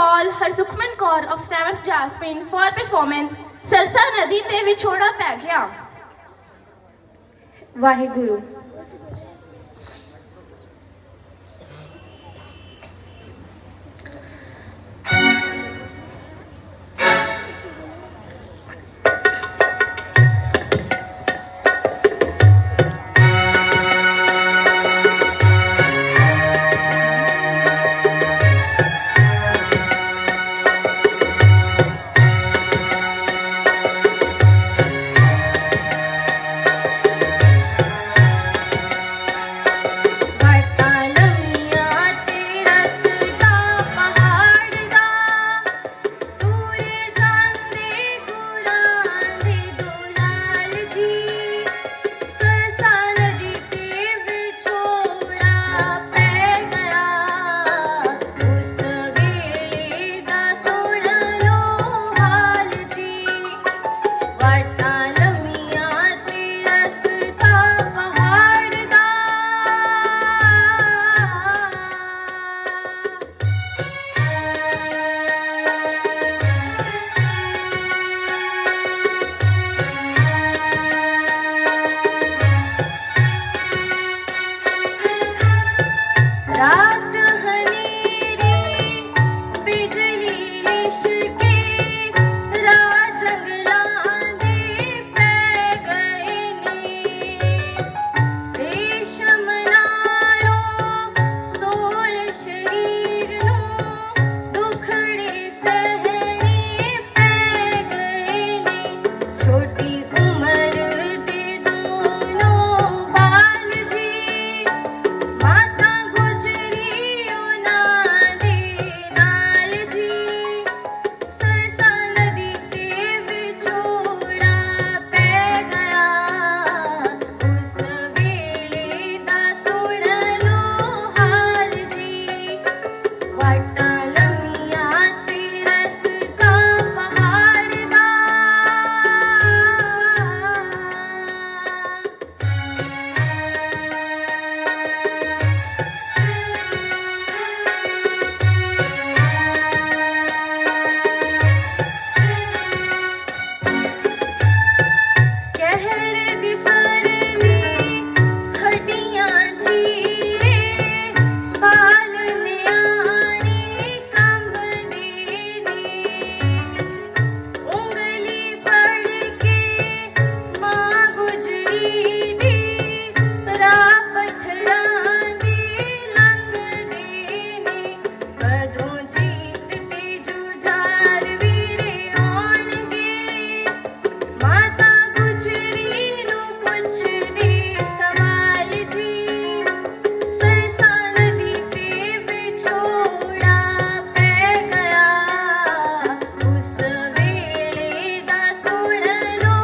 call Harsukhman Kaur of 7th Jasmine for performance Sarsa ਨਦੀ ਤੇ ਵਿਛੋੜਾ ਪੈ ਗਿਆ ਵਾਹਿਗੁਰੂ